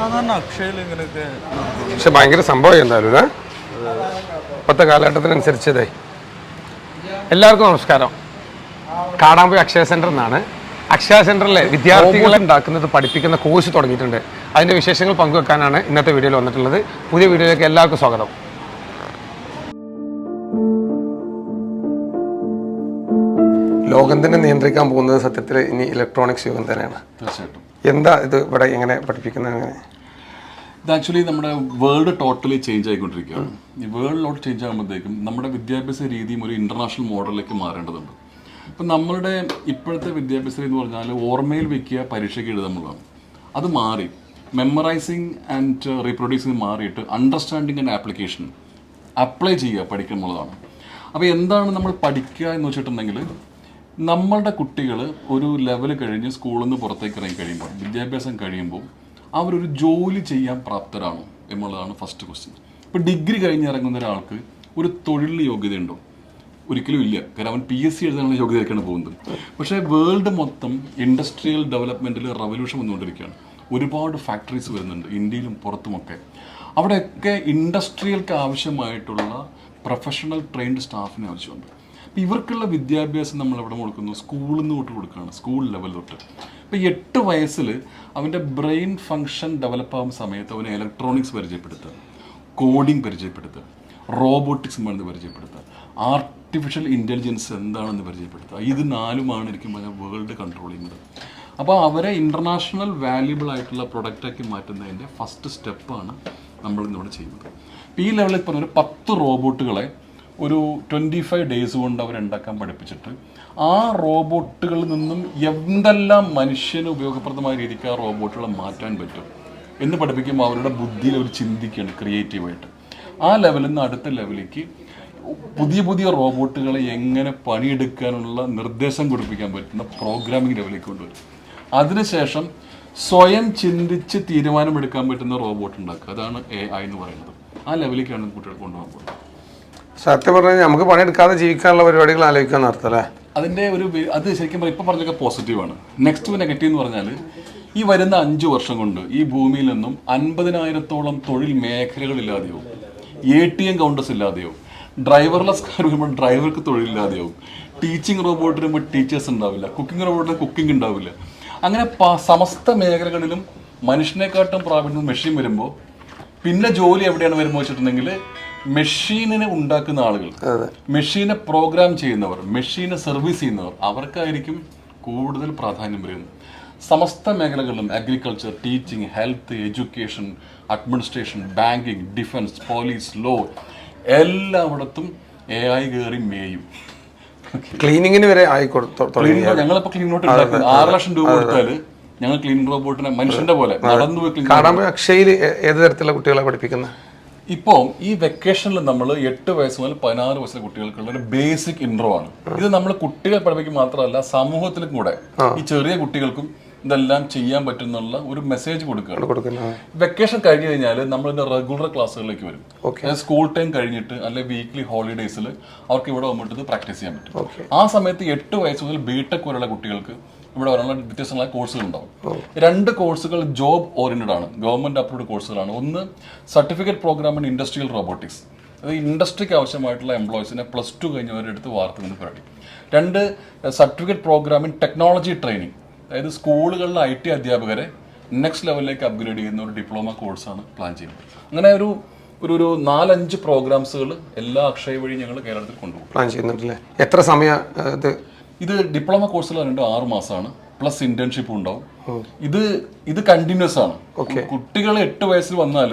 സാധാരണ അക്ഷയയിൽ ഇങ്ങനെയൊക്കെ. പക്ഷെ ഭയങ്കര സംഭവം എന്തായാലും ഇല്ലേ? ഇപ്പോഴത്തെ കാലഘട്ടത്തിനനുസരിച്ചതേ. എല്ലാവർക്കും നമസ്കാരം. കാടാമ്പുഴ അക്ഷയ സെന്റർ എന്നാണ്. അക്ഷയ സെന്ററിലെ വിദ്യാർത്ഥികളെ ഉണ്ടാക്കുന്നത് പഠിപ്പിക്കുന്ന കോഴ്സ് തുടങ്ങിയിട്ടുണ്ട്. അതിന്റെ വിശേഷങ്ങൾ പങ്കുവെക്കാനാണ് ഇന്നത്തെ വീഡിയോയിൽ വന്നിട്ടുള്ളത്. പുതിയ വീഡിയോയിലേക്ക് എല്ലാവർക്കും സ്വാഗതം. ലോകം തന്നെ നിയന്ത്രിക്കാൻ പോകുന്നത് സത്യത്തിൽ ഇനി ഇലക്ട്രോണിക്സ് യുഗം തന്നെയാണ്. തീർച്ചയായിട്ടും. എന്താ ഇത് ഇവിടെ എങ്ങനെ പഠിപ്പിക്കുന്നത് അങ്ങനെ? ഇത് ആക്ച്വലി നമ്മുടെ വേൾഡ് ടോട്ടലി ചേഞ്ച് ആയിക്കൊണ്ടിരിക്കുകയാണ്. ഈ വേൾഡിലോട്ട് ചേഞ്ച് ആകുമ്പോഴത്തേക്കും നമ്മുടെ വിദ്യാഭ്യാസ രീതിയും ഒരു ഇന്റർനാഷണൽ മോഡലിലേക്ക് മാറേണ്ടതുണ്ട്. ഇപ്പം നമ്മളുടെ ഇപ്പോഴത്തെ വിദ്യാഭ്യാസ രീതി എന്ന് പറഞ്ഞാൽ ഓർമ്മയിൽ വെക്കുക പരീക്ഷയ്ക്ക് എഴുതുമ്പോഴാണ് അത് മാറി. മെമ്മറൈസിങ് ആൻഡ് റീപ്രൊഡ്യൂസിങ് മാറിയിട്ട് അണ്ടർസ്റ്റാൻഡിങ് ആൻഡ് ആപ്ലിക്കേഷൻ അപ്ലൈ ചെയ്യുക പഠിക്കുക എന്നുള്ളതാണ്. അപ്പോൾ എന്താണ് നമ്മൾ പഠിക്കുക എന്ന് വെച്ചിട്ടുണ്ടെങ്കിൽ നമ്മളുടെ കുട്ടികൾ ഒരു ലെവൽ കഴിഞ്ഞ് സ്കൂളിൽ നിന്ന് പുറത്തേക്ക് ഇറങ്ങി കഴിയുമ്പോൾ വിദ്യാഭ്യാസം കഴിയുമ്പോൾ അവരൊരു ജോലി ചെയ്യാൻ പ്രാപ്തരാണോ എന്നുള്ളതാണ് ഫസ്റ്റ് ക്വസ്റ്റ്യൻ ഇപ്പോൾ ഡിഗ്രി കഴിഞ്ഞ് ഇറങ്ങുന്ന ഒരാൾക്ക് ഒരു തൊഴിൽ യോഗ്യതയുണ്ടോ? ഒരിക്കലും ഇല്ല. കാരണം അവൻ പി എസ് സി എഴുതാനുള്ള യോഗ്യതയൊക്കെയാണ് പോകുന്നത്. പക്ഷേ വേൾഡ് മൊത്തം ഇൻഡസ്ട്രിയൽ ഡെവലപ്മെന്റിൽ റവല്യൂഷൻ വന്നുകൊണ്ടിരിക്കുകയാണ്. ഒരുപാട് ഫാക്ടറീസ് വരുന്നുണ്ട് ഇന്ത്യയിലും പുറത്തുമൊക്കെ. അവിടെയൊക്കെ ഇൻഡസ്ട്രിയൽക്ക് ആവശ്യമായിട്ടുള്ള പ്രൊഫഷണൽ ട്രെയിൻഡ് സ്റ്റാഫിന് ആവശ്യമുണ്ട്. അപ്പോൾ ഇവർക്കുള്ള വിദ്യാഭ്യാസം നമ്മൾ എവിടെ കൊടുക്കുന്നു സ്കൂളിൽ നിന്ന് തൊട്ട് കൊടുക്കുകയാണ് സ്കൂൾ ലെവൽ തൊട്ട്. ഇപ്പോൾ എട്ട് വയസ്സിൽ അവന്റെ ബ്രെയിൻ ഫങ്ഷൻ ഡെവലപ്പ് ആകുന്ന സമയത്ത് അവനെ ഇലക്ട്രോണിക്സ് പരിചയപ്പെടുത്തുക കോഡിംഗ് പരിചയപ്പെടുത്തുക റോബോട്ടിക്സ് എന്താണെന്ന് പരിചയപ്പെടുത്തുക ആർട്ടിഫിഷ്യൽ ഇന്റലിജൻസ് എന്താണെന്ന് പരിചയപ്പെടുത്തുക. ഇത് നാലുമാണ് എനിക്കും പറഞ്ഞാൽ വേൾഡ് കൺട്രോൾ ചെയ്യുന്നത് അപ്പോൾ അവരെ ഇന്റർനാഷണൽ വാല്യുബിൾ ആയിട്ടുള്ള പ്രൊഡക്റ്റാക്കി മാറ്റുന്നതിന്റെ ഫസ്റ്റ് സ്റ്റെപ്പാണ് നമ്മൾ ഇന്നിവിടെ ചെയ്യുന്നത്. ഈ ലെവലിൽ പറഞ്ഞ ഒരു പത്ത് റോബോട്ടുകളെ ഒരു ട്വന്റി ഫൈവ് ഡേയ്സ് കൊണ്ട് അവരുണ്ടാക്കാൻ പഠിപ്പിച്ചിട്ട് ആ റോബോട്ടുകളിൽ നിന്നും എന്തെല്ലാം മനുഷ്യന് ഉപയോഗപ്രദമായ രീതിക്ക് ആ റോബോട്ടുകളെ മാറ്റാൻ പറ്റും എന്ന് പഠിപ്പിക്കുമ്പോൾ അവരുടെ ബുദ്ധിയിൽ അവർ ചിന്തിക്കുകയാണ് ക്രിയേറ്റീവായിട്ട്. ആ ലെവലിൽ നിന്ന് അടുത്ത ലെവലിലേക്ക് പുതിയ പുതിയ റോബോട്ടുകളെ എങ്ങനെ പണിയെടുക്കാനുള്ള നിർദ്ദേശം കൊടുപ്പിക്കാൻ പറ്റുന്ന പ്രോഗ്രാമിംഗ് ലെവലിലേക്ക് കൊണ്ടുവരും. അതിനുശേഷം സ്വയം ചിന്തിച്ച് തീരുമാനമെടുക്കാൻ പറ്റുന്ന റോബോട്ട് ഉണ്ടാക്കുക. അതാണ് എ ഐ എന്ന് പറയുന്നത്. ആ ലെവലിലേക്കാണ് കുട്ടികൾ കൊണ്ടുപോകാൻ പോകുന്നത്. സത്യം പറഞ്ഞാൽ നമുക്ക് പണിയെടുക്കാതെ ജീവിക്കാനുള്ള പരിപാടികൾ ആലോചിക്കാൻ അർത്ഥം അല്ലേ അതിന്റെ ഒരു അത് ശരിക്കും ഇപ്പൊ പറഞ്ഞൊക്കെ പോസിറ്റീവാണ് നെക്സ്റ്റ് നെഗറ്റീവ് എന്ന് പറഞ്ഞാൽ ഈ വരുന്ന അഞ്ച് വർഷം കൊണ്ട് ഈ ഭൂമിയിൽ നിന്നും അൻപതിനായിരത്തോളം തൊഴിൽ മേഖലകൾ ഇല്ലാതെയോ എ ടി എം കൗണ്ടേഴ്സ് ഇല്ലാതെയാവും ഡ്രൈവർലെസ് കാർ വരുമ്പോൾ ഡ്രൈവർക്ക് തൊഴിലില്ലാതെയാവും ടീച്ചിങ് റോബോട്ട് വരുമ്പോൾ ടീച്ചേഴ്സ് ഉണ്ടാവില്ല കുക്കിംഗ് റോബോട്ടിന് കുക്കിംഗ് ഉണ്ടാവില്ല. അങ്ങനെ സമസ്ത മേഖലകളിലും മനുഷ്യനെക്കാട്ടും പ്രാവീണ്യം മെഷീൻ വരുമ്പോൾ പിന്നെ ജോലി എവിടെയാണ് വരുമ്പോൾ വെച്ചിട്ടുണ്ടെങ്കിൽ മെഷീനിനെ ഉണ്ടാക്കുന്ന ആളുകൾ. മെഷീനെ പ്രോഗ്രാം ചെയ്യുന്നവർ മെഷീനെ സർവീസ് ചെയ്യുന്നവർ അവർക്കായിരിക്കും കൂടുതൽ പ്രാധാന്യം വരുന്നത്. സമസ്ത മേഖലകളിലും agriculture teaching health education administration banking defence police law എല്ലായിടത്തും എ ഐ കയറി മേയും. ക്ലീനിങ്ങിന് വരെ ഞങ്ങളിപ്പോ ക്ലീൻ റോബോട്ട് ആറ് ലക്ഷം രൂപ കൊടുത്താൽ ഞങ്ങൾ ക്ലീൻ റോബോട്ടിനെ മനുഷ്യന്റെ പോലെ നടന്നു പോയി അക്ഷയിൽ ഏത് തരത്തിലുള്ള കുട്ടികളെ പഠിപ്പിക്കുന്നത് ഇപ്പോൾ ഈ വെക്കേഷനിൽ നമ്മൾ എട്ട് വയസ്സ് മുതൽ പതിനാറ് വയസ്സിലെ കുട്ടികൾക്കുള്ള ഒരു ബേസിക് ഇൻട്രോ ആണ്. ഇത് നമ്മൾ കുട്ടികൾ പഠിപ്പിക്കും മാത്രമല്ല സമൂഹത്തിലും കൂടെ ഈ ചെറിയ കുട്ടികൾക്കും ഇതെല്ലാം ചെയ്യാൻ പറ്റുന്നുള്ള ഒരു മെസ്സേജ് കൊടുക്കുകയാണ്. വെക്കേഷൻ കഴിഞ്ഞു കഴിഞ്ഞാൽ നമ്മൾ റെഗുലർ ക്ലാസ്സുകളിലേക്ക് വരും. സ്കൂൾ ടൈം കഴിഞ്ഞിട്ട് അല്ലെങ്കിൽ വീക്ക്ലി ഹോളിഡേയ്സിൽ അവർക്ക് ഇവിടെ വന്നിട്ട് പ്രാക്ടീസ് ചെയ്യാൻ പറ്റും. ആ സമയത്ത് എട്ട് വയസ്സ് മുതൽ ബിടെക് വരെയുള്ള കുട്ടികൾക്ക് ഇവിടെ വരാനുള്ള വ്യത്യസ്തങ്ങളായ കോഴ്സുകൾ ഉണ്ടാവും. രണ്ട് കോഴ്സുകൾ ജോബ് ഓറിയന്റഡ് ആണ്. ഗവൺമെന്റ് അപ്രൂവ്ഡ് കോഴ്സുകളാണ് ഒന്ന് certificate program in industrial robotics അത് ഇൻഡസ്ട്രിക്ക് ആവശ്യമായിട്ടുള്ള എംപ്ലോയീസിനെ പ്ലസ് ടു കഴിഞ്ഞവരുടെ അടുത്ത് വാർത്തുന്ന പരിപാടി രണ്ട് certificate program in technology training അതായത് സ്കൂളുകളിലെ ഐ ടി അധ്യാപകരെ നെക്സ്റ്റ് ലെവലിലേക്ക് അപ്ഗ്രേഡ് ചെയ്യുന്ന ഒരു ഡിപ്ലോമ കോഴ്സാണ് പ്ലാൻ ചെയ്യുന്നത്. അങ്ങനെ ഒരു ഒരു ഒരു നാലഞ്ച് പ്രോഗ്രാംസുകൾ എല്ലാ അക്ഷയ വഴി ഞങ്ങൾ കേരളത്തിൽ കൊണ്ടുപോകും. പ്ലാൻ ചെയ്യുന്നുണ്ടല്ലേ? എത്ര സമയം ഇത് ഇത് ഡിപ്ലോമ കോഴ്സിൽ രണ്ട് ആറ് മാസമാണ്. പ്ലസ് ഇന്റേൺഷിപ്പ് ഉണ്ടാവും. ഇത് ഇത് കണ്ടിന്യൂസ് ആണ്. കുട്ടികൾ എട്ട് വയസ്സിൽ വന്നാൽ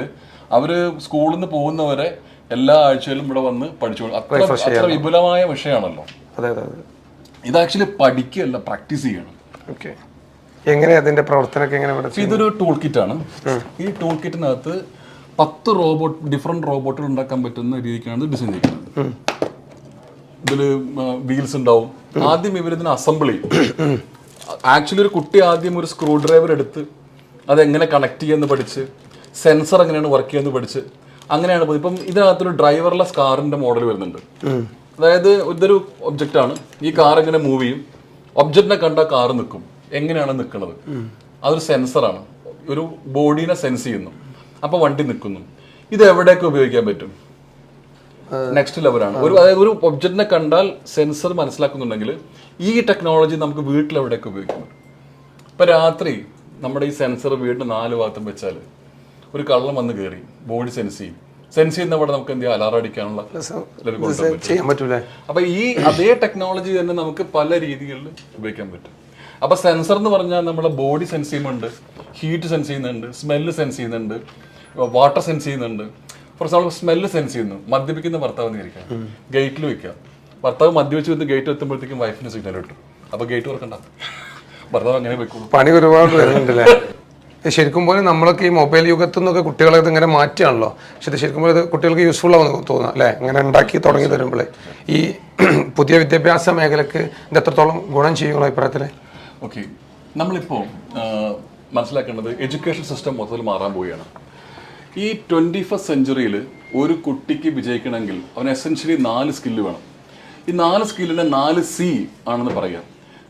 അവർ സ്കൂളിൽ നിന്ന് പോകുന്നവരെ എല്ലാ ആഴ്ചയിലും ഇവിടെ വന്ന് പഠിച്ചു അത്ര അത്ര വിപുലമായ വിഷയമാണല്ലോ. ഇത് ആക്ച്വലി പഠിക്കുകയല്ല പ്രാക്ടീസ് ചെയ്യണം. എങ്ങനെ അതിന്റെ പ്രവർത്തനമൊക്കെ എങ്ങനെ ഇതൊരു ടൂൾ കിറ്റ് ആണ് ഈ ടൂൾ കിറ്റിനകത്ത് പത്ത് റോബോട്ട് ഡിഫറെന്റ് റോബോട്ടുകൾ ഉണ്ടാക്കാൻ പറ്റുന്ന രീതിക്കാണ് ഡിസൈൻ ചെയ്യുന്നത്. ഇതിൽ വീൽസ് ഉണ്ടാവും. ആദ്യം ഇവരിതിന് അസംബിൾ ചെയ്യും. ആക്ച്വലി ഒരു കുട്ടി ആദ്യം ഒരു സ്ക്രൂ ഡ്രൈവർ എടുത്ത് അതെങ്ങനെ കണക്ട് ചെയ്യുമെന്ന് പഠിച്ച് സെൻസർ എങ്ങനെയാണ് വർക്ക് ചെയ്യുന്നത് പഠിച്ച് അങ്ങനെയാണ് പോയത് ഇപ്പം ഇതിനകത്തൊരു ഡ്രൈവർലെസ് കാറിന്റെ മോഡൽ വരുന്നുണ്ട്. അതായത് ഇതൊരു ഒബ്ജക്റ്റ് ആണ്. ഈ കാർ എങ്ങനെ മൂവ് ചെയ്യും? ഒബ്ജക്റ്റിനെ കണ്ട കാർ നിൽക്കും എങ്ങനെയാണ് നിൽക്കുന്നത് അതൊരു സെൻസറാണ് ഒരു ബോഡീനെ സെൻസ് ചെയ്യുന്നു. അപ്പോൾ വണ്ടി നിൽക്കുന്നു ഇത് എവിടെയൊക്കെ ഉപയോഗിക്കാൻ പറ്റും? നെക്സ്റ്റ് ലെവലാണ് ഒരു അതായത് ഒരു ഒബ്ജക്റ്റിനെ കണ്ടാൽ സെൻസർ മനസ്സിലാക്കുന്നുണ്ടെങ്കിൽ ഈ ടെക്നോളജി നമുക്ക് വീട്ടിലെവിടെയൊക്കെ ഉപയോഗിക്കുന്നു? ഇപ്പൊ രാത്രി നമ്മുടെ ഈ സെൻസർ വീടിന്റെ നാല് ഭാഗത്തും വെച്ചാൽ ഒരു കള്ളം വന്ന് കയറി ബോഡി സെൻസ് ചെയ്യും. സെൻസ് ചെയ്യുന്ന അവിടെ നമുക്ക് എന്ത് ചെയ്യാം? അലാറം അടിക്കാനുള്ള അപ്പൊ ഈ അതേ ടെക്നോളജി തന്നെ നമുക്ക് പല രീതികളിൽ ഉപയോഗിക്കാൻ പറ്റും. അപ്പൊ സെൻസർ എന്ന് പറഞ്ഞാൽ നമ്മളെ ബോഡി സെൻസ് ചെയ്യുന്നുണ്ട് ഹീറ്റ് സെൻസ് ചെയ്യുന്നുണ്ട് സ്മെല്ല് സെൻസ് ചെയ്യുന്നുണ്ട് വാട്ടർ സെൻസ് ചെയ്യുന്നുണ്ട്. ഫോർ എക്സാമ്പിൾ സ്മെല്ല് സെൻസ് ചെയ്യുന്നു. മദ്യപിക്കുന്ന ഭർത്താവ് എന്നിരിക്കാം ഗേറ്റിൽ വെക്കുക ഭർത്താവ് മദ്യപിച്ച് വന്ന് ഗേറ്റ് എത്തുമ്പോഴത്തേക്കും വൈഫിന് സിഗ്നൽ കിട്ടും. അപ്പൊ ഗേറ്റ് തുറക്കണ്ട. ഭർത്താവ് അങ്ങനെ വെക്കുള്ളൂ പണി ഒരുപാട് വരുന്നുണ്ടല്ലേ? ശരിക്കും പോലെ നമ്മളൊക്കെ ഈ മൊബൈൽ യുഗത്തിൽ നിന്നൊക്കെ കുട്ടികളെ ഇത് ഇങ്ങനെ മാറ്റുകയാണല്ലോ. പക്ഷെ ഇത് ശരിക്കും പോലെ ഇത് കുട്ടികൾക്ക് യൂസ്ഫുൾ ആവുന്ന തോന്നുന്നു അല്ലേ? ഇങ്ങനെ ഉണ്ടാക്കി തുടങ്ങി തരുമ്പോഴേ ഈ പുതിയ വിദ്യാഭ്യാസ മേഖലക്ക് ഇത് എത്രത്തോളം ഗുണം ചെയ്യുന്ന അഭിപ്രായത്തിൽ ഓക്കെ നമ്മളിപ്പോൾ മനസ്സിലാക്കേണ്ടത് എഡ്യൂക്കേഷൻ സിസ്റ്റം മൊത്തത്തിൽ മാറാൻ പോവുകയാണ്. ഈ ട്വന്റി ഫസ്റ്റ് സെഞ്ചുറിയിൽ ഒരു കുട്ടിക്ക് വിജയിക്കണമെങ്കിൽ അവന് എസെൻഷ്യലി നാല് സ്കില്ല് വേണം. ഈ നാല് സ്കില്ലിനെ നാല് സി ആണെന്ന് പറയാം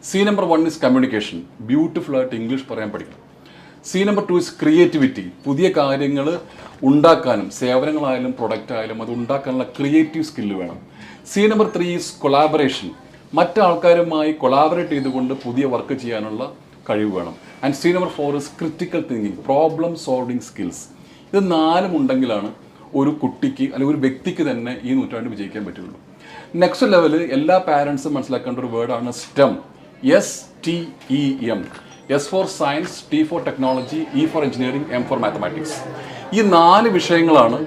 C number one is communication beautiful ആയിട്ട് ഇംഗ്ലീഷ് പറയാൻ പഠിക്കണം. C number two is creativity പുതിയ കാര്യങ്ങൾ ഉണ്ടാക്കാനും സേവനങ്ങളായാലും പ്രൊഡക്റ്റ് ആയാലും അത് ഉണ്ടാക്കാനുള്ള ക്രിയേറ്റീവ് സ്കില്ല് വേണം. C number three is collaboration മറ്റാൾക്കാരുമായി collaborate ചെയ്തുകൊണ്ട് പുതിയ വർക്ക് ചെയ്യാനുള്ള കഴിവ് വേണം. And C number four is critical thinking problem solving skills ഇത് നാലും ഉണ്ടെങ്കിലാണ് ഒരു കുട്ടിക്ക് അല്ലെങ്കിൽ ഒരു വ്യക്തിക്ക് തന്നെ ഈ നൂറ്റാണ്ട് വിജയിക്കാൻ പറ്റുള്ളൂ. നെക്സ്റ്റ് ലെവൽ എല്ലാ പാരൻസും മനസ്സിലാക്കേണ്ട ഒരു വേർഡാണ് STEM S T E M S for science T for technology E for engineering M for mathematics ഈ നാല് വിഷയങ്ങളാണ്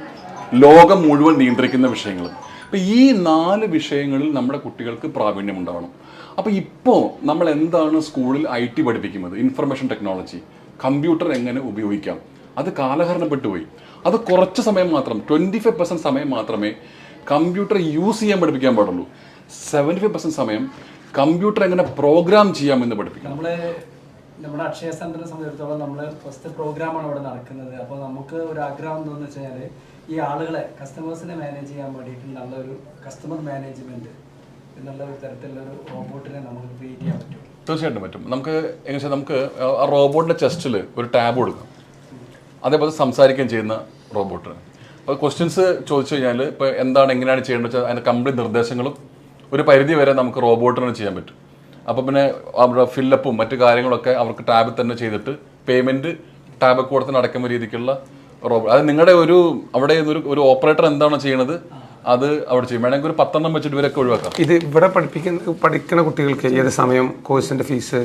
ലോകം മുഴുവൻ നിയന്ത്രിക്കുന്ന വിഷയങ്ങൾ. അപ്പോൾ ഈ നാല് വിഷയങ്ങളിൽ നമ്മുടെ കുട്ടികൾക്ക് പ്രാവീണ്യം ഉണ്ടാവണം. അപ്പോൾ ഇപ്പോൾ നമ്മൾ എന്താണ് സ്കൂളിൽ ഐ ടി പഠിപ്പിക്കുന്നത്? ഇൻഫർമേഷൻ ടെക്നോളജി കമ്പ്യൂട്ടർ എങ്ങനെ ഉപയോഗിക്കാം? അത് കാലഹരണപ്പെട്ടു പോയി അത് കുറച്ച് സമയം മാത്രം ട്വന്റി ഫൈവ് പെർസെന്റ് സമയം മാത്രമേ കമ്പ്യൂട്ടർ യൂസ് ചെയ്യാൻ പഠിപ്പിക്കാൻ പാടുള്ളൂ. സെവന്റി ഫൈവ് പെർസെന്റ് സമയം കമ്പ്യൂട്ടർ എങ്ങനെ പ്രോഗ്രാം ചെയ്യാമെന്ന് പഠിപ്പിക്കണം. നമ്മളെ നമ്മുടെ അക്ഷയ സെന്ററിനെ സംബന്ധിച്ചിടത്തോളം നമ്മൾ ഫസ്റ്റ് പ്രോഗ്രാമാണ് ഇവിടെ നടക്കുന്നത്. അപ്പോൾ നമുക്ക് ഒരു ആഗ്രഹം എന്താണെന്ന് വെച്ച് കഴിഞ്ഞാൽ ഈ ആളുകളെ കസ്റ്റമേഴ്സിനെ മാനേജ് ചെയ്യാൻ വേണ്ടിയിട്ട് നല്ലൊരു കസ്റ്റമർ മാനേജ്മെന്റ് എന്നുള്ള ഒരു തരത്തിലുള്ള ഒരു റോബോട്ടിനെ നമുക്ക് ക്രിയേറ്റ് ചെയ്യാൻ പറ്റും. തീർച്ചയായിട്ടും പറ്റും. നമുക്ക് എങ്ങനെ നമുക്ക് ആ റോബോട്ടിന്റെ ചെസ്റ്റിൽ ഒരു ടാബ് കൊടുക്കാം. അതേപോലെ സംസാരിക്കുകയും ചെയ്യുന്ന റോബോട്ട്. അപ്പോൾ ക്വസ്റ്റ്യൻസ് ചോദിച്ചു കഴിഞ്ഞാൽ ഇപ്പോൾ എന്താണ് എങ്ങനെയാണ് ചെയ്യേണ്ടത് വെച്ചാൽ അതിന്റെ കംപ്ലീറ്റ് നിർദ്ദേശങ്ങളും ഒരു പരിധി വരെ നമുക്ക് റോബോട്ടിനെ ചെയ്യാൻ പറ്റും. അപ്പോൾ പിന്നെ അവരുടെ ഫില്ലപ്പും മറ്റു കാര്യങ്ങളൊക്കെ അവർക്ക് ടാബിൽ തന്നെ ചെയ്തിട്ട് പേയ്മെന്റ് ടാബ് കൂടത്തിന് അടക്കുന്ന രീതിക്കുള്ള റോബോട്ട് അത് നിങ്ങളുടെ ഒരു അവിടെ ഒരു ഒരു ഓപ്പറേറ്റർ എന്താണോ ചെയ്യണത്? അത് അവിടെ ചെയ്യും. വേണമെങ്കിൽ ഒരു പത്തെണ്ണം വെച്ചിട്ട് ഇവരൊക്കെ ഒഴിവാക്കാം. ഇത് ഇവിടെ പഠിപ്പിക്കുന്ന പഠിക്കുന്ന കുട്ടികൾക്ക് ഏത് സമയം കോഴ്സിന്റെ ഫീസ്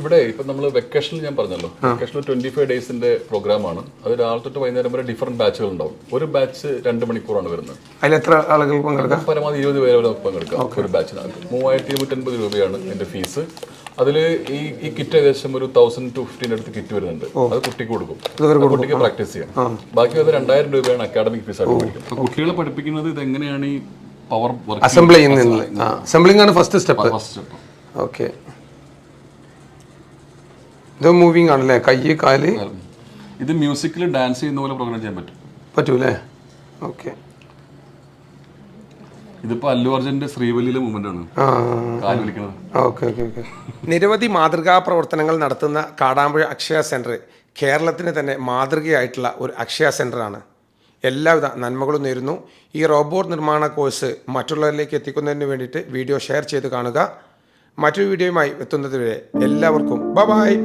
ഇവിടെ ഇപ്പൊ നമ്മൾ വെക്കേഷനിൽ ഞാൻ പറഞ്ഞല്ലോ. വെക്കേഷൻ ട്വന്റി ഫൈവ് ഡേയ്സിന്റെ പ്രോഗ്രാമാണ് അത് രാവിലെ തൊട്ട് വൈകുന്നേരം വരെ ഡിഫറെന്റ് ബാച്ചുകൾ ഉണ്ടാവും. ഒരു ബാച്ച് രണ്ട് മണിക്കൂറാണ് വരുന്നത്. അതിൽ എത്ര ആളുകൾ പങ്കെടുക്കാം? പരമാവധി ഇരുപത് പേര് വരെ പങ്കെടുക്കാം ഒരു ബാച്ചിനകത്ത് മൂവായിരത്തി ഇരുന്നൂറ്റൻപത് രൂപയാണ് എന്റെ ഫീസ് അതിൽ ഈ ഈ കിറ്റ് ഏകദേശം ഒരു തൗസൻഡ് ടു ഫിഫ്റ്റീൻ അടുത്ത് കിറ്റ് വരുന്നുണ്ട്. അത് കുട്ടിക്ക് കൊടുക്കും. കുട്ടിക്ക് പ്രാക്ടീസ് ചെയ്യാം. ബാക്കി അത് രണ്ടായിരം രൂപയാണ് അക്കാഡമിക് ഫീസ് ആയിട്ട് കുട്ടികളെ പഠിപ്പിക്കുന്നത് ഇത് എങ്ങനെയാണ് ഈ പവർ വർക്ക് അസംബിൾ ചെയ്യുന്നില്ല അസംബ്ലിംഗ് ആണ് first step first step okay ഇത് മൂവിങ് ആണല്ലേ? കൈ കാൽ? ഇത് മ്യൂസിക്കിൽ ഡാൻസ് ചെയ്യുന്ന പോലെ പ്രോഗ്രാം ചെയ്യാൻ പറ്റും. പറ്റൂലേ? ഓക്കെ ഇതിപ്പോ അല്ലു അർജുന്റെ ശ്രീവല്ലിയിലെ മൂവ്മെന്റ് ആണ്. നിരവധി മാതൃകാ പ്രവർത്തനങ്ങൾ നടത്തുന്ന കാടാമ്പുഴ അക്ഷയ സെന്റർ കേരളത്തിന് തന്നെ മാതൃകയായിട്ടുള്ള ഒരു അക്ഷയ സെന്ററാണ്. എല്ലാവിധ നന്മകളും നേരുന്നു. ഈ റോബോട്ട് നിർമ്മാണ കോഴ്സ് മറ്റുള്ളവരിലേക്ക് എത്തിക്കുന്നതിന് വേണ്ടിയിട്ട് വീഡിയോ ഷെയർ ചെയ്ത് കാണുക. മറ്റൊരു വീഡിയോയുമായി എത്തുന്നതുവരെ എല്ലാവർക്കും ബ ബായ്